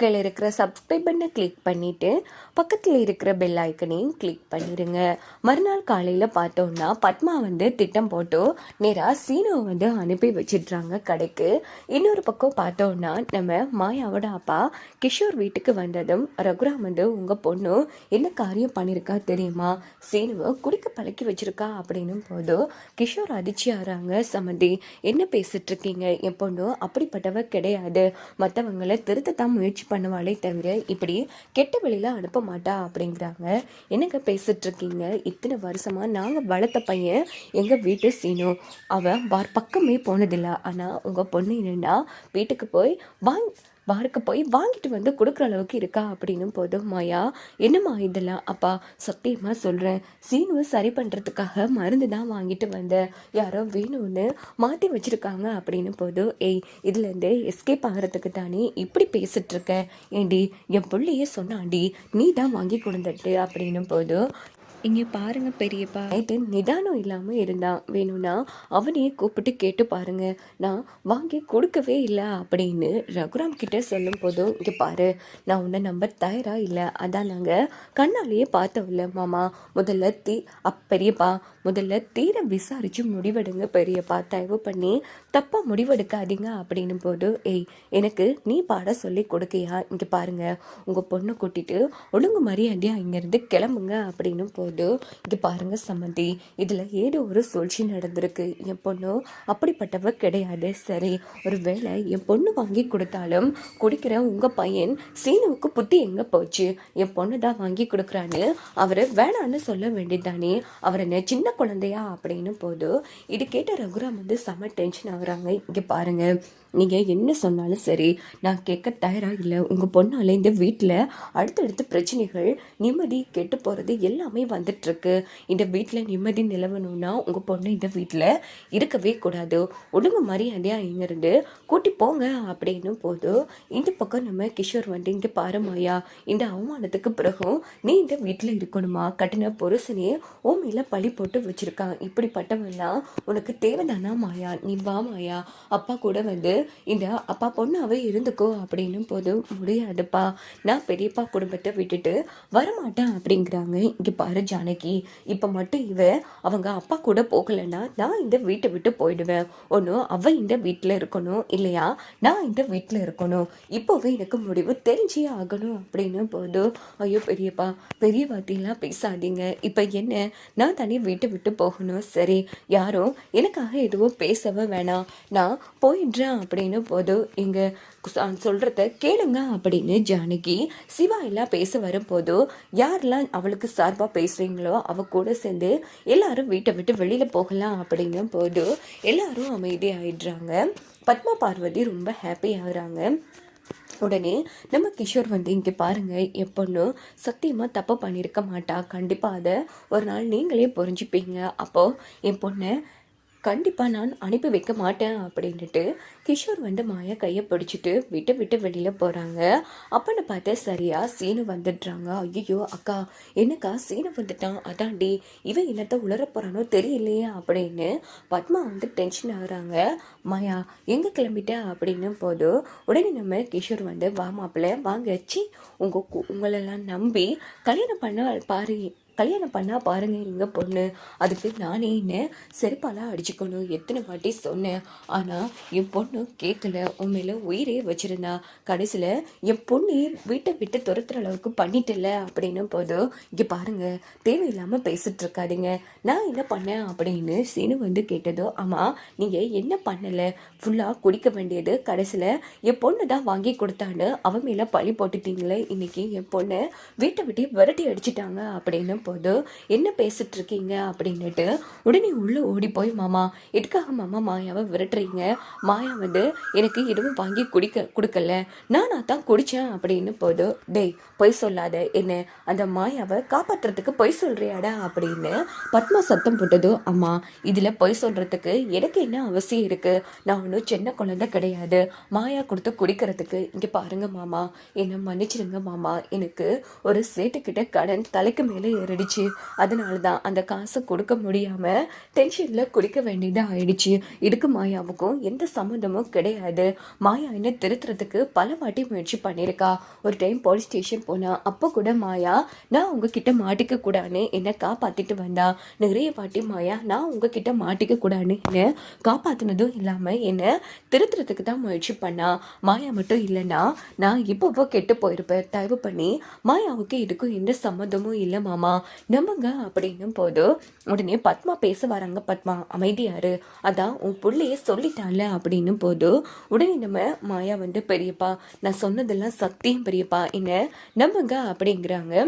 கீழே இருக்கிற சப்ஸ்கிரைப் பண்ணை கிளிக் பண்ணிவிட்டு பக்கத்தில் இருக்கிற பெல் ஐக்கனையும் கிளிக் பண்ணிடுங்க மறுநாள் காலையில் பார்த்தோன்னா பத்மா வந்து திட்டம் போட்டு நேராக சீனுவை வந்து அனுப்பி வச்சிடுறாங்க கடைக்கு. இன்னொரு பக்கம் பார்த்தோன்னா நம்ம மாயாவோட அப்பா கிஷோர் வீட்டுக்கு வந்ததும் ரகுராம் வந்து உங்கள் பொண்ணு என்ன காரியம் பண்ணியிருக்கா தெரியுமா? சீனுவை குடிக்க பழக்கி வச்சிருக்கா அப்படின்னும் போது கிஷோர் அதிர்ச்சி ஆகிறாங்க சமந்தி என்ன பேசிட்டு இருக்கீங்க? என் பொண்ணு அப்படிப்பட்டவ கிடையாது. மற்றவங்களை திருத்தத்தான் முயற்சி பண்ணுவாளே தவிர இப்படி கெட்ட வழியில அனுப்ப மாட்டா அப்படிங்கிறாங்க. என்னங்க பேசிட்டு இருக்கீங்க இத்தனை வருஷமா நாங்கள் வளர்த்த பையன் எங்கள் வீட்டு சீனோ. அவன் பார் பக்கமே போனதில்லை. ஆனால் உங்கள் பொண்ணு என்னன்னா வீட்டுக்கு போய் வாங் பாருக்கு போய் வாங்கிட்டு வந்து கொடுக்குற அளவுக்கு இருக்கா அப்படின்னும் போது மாயா என்னம்மா இதெல்லாம்? அப்பா சத்தியமாக சொல்கிறேன் சீனுவை சரி பண்ணுறதுக்காக மருந்து தான் வாங்கிட்டு வந்தேன் யாரோ வேணும்னு மாற்றி வச்சுருக்காங்க. அப்படின்னு போது ஏய் இதுலேருந்து எஸ்கேப் ஆகிறதுக்கு தானே இப்படி பேசிட்டு ஏண்டி என் பிள்ளையே சொன்னாண்டி நீ தான் வாங்கி கொடுத்துட்டு அப்படின்னும் போது இங்கே பாருங்க பெரியப்பா. நைட்டு நிதானம் இல்லாமல் இருந்தான் வேணும்னா அவனையே கூப்பிட்டு கேட்டு பாருங்க. நான் வாங்கி கொடுக்கவே இல்லை அப்படின்னு ரகுராம் கிட்ட சொல்லும் போதும் இங்கே பாரு நான் உன்னை நம்பர் தயாரா இல்லை. அதான் நாங்கள் கண்ணாலேயே பார்த்தோம்ல மாமா. முதல்ல தீ அப் பெரியப்பா முதல்ல தீர விசாரிச்சு முடிவெடுங்க பெரியப்பா. தயவு பண்ணி தப்பாக முடிவெடுக்காதீங்க அப்படின்னு போது ஏய் எனக்கு நீ பாட சொல்லி கொடுக்கையா? இங்கே பாருங்க. உங்கள் பொண்ணு கூட்டிட்டு ஒழுங்கு மரியாதையா இங்கேருந்து கிளம்புங்க. அப்படின்னு போது இது பாருங்க சம்மந்தி இதில் ஏதோ ஒரு சூழ்ச்சி நடந்திருக்கு. என் பொண்ணு அப்படிப்பட்டவ கிடையாது. சரி ஒரு வேளை என் பொண்ணு வாங்கி கொடுத்தாலும் குடிக்கிற உங்கள் பையன் சீனுவுக்கு புத்தி எங்கே போச்சு? என் பொண்ணு தான் வாங்கி கொடுக்குறான்னு அவர் வேணான்னு சொல்ல வேண்டியதானே அவரை என்ன சின்ன குழந்தையா அப்படின்னு போது இது கேட்ட ரகுராம் வந்து செம டென்ஷன் ஆகுறாங்க. இங்கே பாருங்க நீங்கள் என்ன சொன்னாலும் சரி நான் கேட்க தயாராக இல்லை. உங்கள் பொண்ணால் இந்த வீட்டில் அடுத்தடுத்த பிரச்சனைகள் நிம்மதி கெட்டு போகிறது எல்லாமே வந்துட்டுருக்கு. இந்த வீட்டில் நிம்மதி நிலவணும்னா உங்கள் பொண்ணு இந்த வீட்டில் இருக்கவே கூடாது. ஒழுங்கு மரியாதையாக இங்கேருந்து கூட்டி போங்க அப்படின்னு போது இந்த பக்கம் நம்ம கிஷோர் வந்து இங்கே பாருமாயா இந்த அவமானத்துக்கு பிறகும் நீ இந்த வீட்டில் இருக்கணுமா? கட்டின புருஷனே ஓமையில் பழி போட்டு வச்சிருக்கான் இப்படிப்பட்டவெல்லாம் உனக்கு தேவைதானா மாயா? நீ வா மாயா. அப்பா கூட வந்து இந்த அப்பா பொண்ணாவே இருந்துக்கோ அப்படின்னும் போது முடியாதுப்பா. நான் பெரியப்பா குடும்பத்தை விட்டுட்டு வரமாட்டேன் அப்படிங்கிறாங்க. இங்கே பாரு ஜானகி. இப்போ மட்டும் இவ அவங்க அப்பா கூட போகலைன்னா நான் இந்த வீட்டை விட்டு போயிடுவேன். ஒன்றும் அவ இந்த வீட்டில் இருக்கணும். இல்லையா? நான் இந்த வீட்டில் இருக்கணும். இப்போவே எனக்கு முடிவு தெரிஞ்சே ஆகணும். அப்படின்னு போது ஐயோ பெரியப்பா. பெரிய வார்த்தையெல்லாம் பேசாதீங்க. இப்போ என்ன? நான் தனி வீட்டை விட்டு போகணும். சரி யாரும் எனக்காக எதுவும் பேசவே வேணாம். நான் போயிடுறேன் அப்படின்னு போது இங்கே சொல்கிறத கேளுங்க அப்படின்னு ஜானகி சிவா எல்லாம் பேச வரும்போது யாரெல்லாம் அவளுக்கு சார்பாக பேசுகிறீங்களோ அவ கூட சேர்ந்து எல்லாரும் வீட்டை விட்டு வெளியில் போகலாம் அப்படிங்கும் போது எல்லாரும் அமைதியாகிடுறாங்க பத்மா பார்வதி ரொம்ப ஹாப்பி ஆகுறாங்க. உடனே நம்ம கிஷோர் வந்து இங்கே பாருங்கள் என் சத்தியமாக தப்பு பண்ணியிருக்க மாட்டா. கண்டிப்பாக அதை ஒரு நாள் நீங்களே புரிஞ்சுப்பீங்க. அப்போது என் பொண்ணை கண்டிப்பாக நான் அனுப்பி வைக்க மாட்டேன் அப்படின்ட்டு கிஷோர் வந்து மாயா கையை பிடிச்சிட்டு விட்டு விட்டு வெளியில் போகிறாங்க அப்பன்னு பார்த்தா சரியா சீனு வந்துடுறாங்க. ஐயோ அக்கா என்னக்கா சீனு வந்துட்டான்? அதாண்டி இவன் என்னத்தை உளர போகிறானோ தெரியலையே அப்படின்னு பத்மா வந்து டென்ஷன் ஆகுறாங்க. மாயா எங்கே கிளம்பிட்ட? அப்படின்னு போது உடனே நம்ம கிஷோர் வந்து வா மாப்பிள்ள வாங்க. சி உங்கள் உங்களெல்லாம் நம்பி கல்யாணம் பண்ண பாரு கல்யாணம் பண்ணால் பாருங்கள் எங்கள் பொண்ணு. அதுக்கு நானே என்ன செருப்பாலாம் அடிச்சுக்கணும் எத்தனை வாட்டி சொன்னேன். ஆனால் என் பொண்ணு கேட்கல உண்மையில் உயிரே வச்சிருந்தா. கடைசியில் என் பொண்ணு வீட்டை விட்டு துரத்துற அளவுக்கு பண்ணிட்டல அப்படின்னும் போதும் இங்கே பாருங்கள் தேவையில்லாமல் பேசிட்டு இருக்காதீங்க. நான் என்ன பண்ணேன் அப்படின்னு சீனு வந்து கேட்டதோ ஆமாம் நீங்கள் என்ன பண்ணலை? ஃபுல்லாக குடிக்க வேண்டியது கடைசியில் என் பொண்ணு தான் வாங்கி கொடுத்தான்னு அவன் மேலே பழி போட்டுட்டீங்களே. இன்னைக்கு என் பொண்ணை வீட்டை விட்டு விரட்டி அடிச்சிட்டாங்க. அப்படின்னு போது என்ன பேசிட்டு இருக்கீங்க அப்படின்னுட்டு உடனே உள்ளே ஓடி போய் மாமா எதுக்காக மாமா மாயாவை விரட்டுறீங்க? மாயா வந்து எனக்கு எதுவும் வாங்கி குடிக்க கொடுக்கல. நானா தான் குடித்தேன் அப்படின்னு போது டேய் பொய் சொல்லாத. என்ன அந்த மாயாவை காப்பாற்றுறதுக்கு பொய் சொல்றியாடா? அப்படின்னு பத்மா சத்தம் போட்டதோ அம்மா இதில் பொய் சொல்கிறதுக்கு எனக்கு என்ன அவசியம் இருக்குது நான் ஒன்றும் சின்ன குழந்தை கிடையாது. மாயா கொடுத்து குடிக்கிறதுக்கு இங்கே பாருங்க மாமா. என்னை மன்னிச்சிடுங்க மாமா. எனக்கு ஒரு சேட்டுக்கிட்ட கடன் தலைக்கு மேலே ஏறிடுச்சு. ஆயிடுச்சு. அதனால தான் அந்த காசை கொடுக்க முடியாம டென்ஷனில் குடிக்க வேண்டியதாக ஆயிடுச்சு. இதுக்கு மாயாவுக்கும் எந்த சம்மந்தமும் கிடையாது. மாயா என்ன திருத்துறதுக்கு பல வாட்டி முயற்சி பண்ணியிருக்கா. ஒரு டைம் போலீஸ் ஸ்டேஷன் போனா அப்போ கூட மாயா நான் உங்ககிட்ட மாட்டிக்க கூடாதுன்னு என்னை காப்பாத்திட்டு வந்தா. நிறைய வாட்டி மாயா நான் உங்ககிட்ட மாட்டிக்க கூடாதுன்னு என்ன காப்பாத்தினதும் இல்லாம என்ன திருத்துறதுக்கு தான் முயற்சி பண்ணா. மாயா மட்டும் இல்லைன்னா நான் இப்போவோ கெட்டு போயிருப்பேன். தயவு பண்ணி மாயாவுக்கு இதுக்கும் எந்த சம்மந்தமும் இல்லை மாமா. நம்புங்க அப்படின்னும் போது உடனே பத்மா பேச வராங்க. பத்மா அமைதியாரு. அதான் உன் பிள்ளைய சொல்லிட்டான்ல அப்படின்னும் போது உடனே நம்ம மாயா வந்து பெரியப்பா நான் சொன்னதெல்லாம் சத்தியம் பெரியப்பா. என்ன? நம்புங்க அப்படிங்கிறாங்க.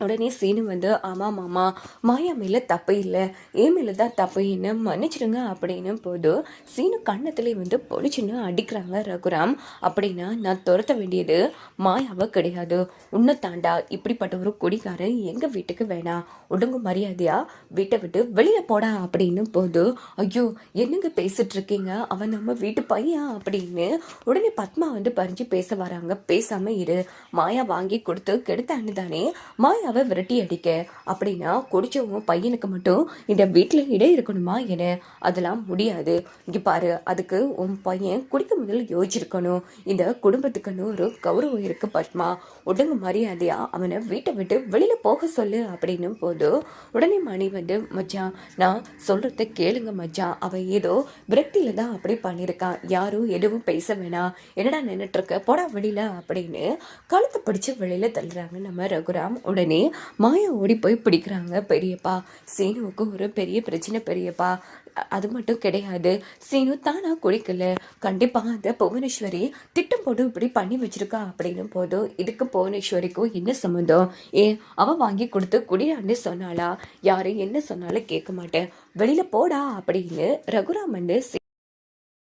உடனே சீனு வந்து ஆமாம் மாமா மாயா மேலே தப்பு இல்லை. என் மேலே தான் தப்பு. என்ன மன்னிச்சிடுங்க அப்படின்னு போது சீனு கன்னத்துலேயே வந்து பொழிச்சுன்னு அடிக்கிறாங்க ரகுராம். அப்படின்னா நான் துரத்த வேண்டியது மாயாவை கிடையாது. உன்னை தாண்டா இப்படிப்பட்ட ஒரு குடிகாரன் எங்கள் வீட்டுக்கு வேணாம் ஒடுங்கு மரியாதையா? வீட்டை விட்டு வெளியில் போடா அப்படின்னு போது ஐயோ என்னங்க பேசிட்டு இருக்கீங்க அவன் நம்ம வீட்டு பையன் அப்படின்னு உடனே பத்மா வந்து பறிஞ்சு பேச வராங்க. பேசாமல் இரு. மாயா வாங்கி கொடுத்து கெடுத்தான்னு தானே. மாயாவை விரட்டி அடிக்க. அப்படின்னா குடிச்சவங்க பையனுக்கு மட்டும் இந்த வீட்டில் இடம் இருக்கணுமா என அதெல்லாம் முடியாது. இங்கே பாரு அதுக்கு உன் பையன் குடிக்க முதல் யோசிச்சிருக்கணும். இந்த குடும்பத்துக்குன்னு ஒரு கௌரவம் இருக்கு பத்மா. ஒடுங்கு மரியாதையா அவனை வீட்டை விட்டு வெளியில போக சொல்லு அப்படின்னு போது உடனே மணி வந்து மச்சான் நான் சொல்றத கேளுங்க மச்சான். அவன் ஏதோ விரக்தியில தான் அப்படி பண்ணியிருக்கான் யாரும் எதுவும் பேச வேணாம் என்னடா நின்றுட்டு இருக்க? போடா வெளியில. அப்படின்னு கழுத்தை பிடிச்சு வெளியில தள்ளுறாங்க நம்ம ரகுராம். உடனே உடனே மாயா ஓடி போய் பிடிக்கிறாங்க. பெரியப்பா சீனுவுக்கு ஒரு பெரிய பிரச்சனை பெரியப்பா. அது மட்டும் கிடையாது. சீனு தானா குடிக்கல கண்டிப்பாக அந்த புவனேஸ்வரி திட்டம் போட்டு இப்படி பண்ணி வச்சிருக்கா அப்படின்னும் போதும் இதுக்கு புவனேஸ்வரிக்கும் என்ன சம்மந்தம்? ஏன் அவன் வாங்கி கொடுத்து குடியான்னு சொன்னாளா? யாரும் என்ன சொன்னாலும் கேட்க மாட்டேன். வெளியில் போடா அப்படின்னு ரகுராமன்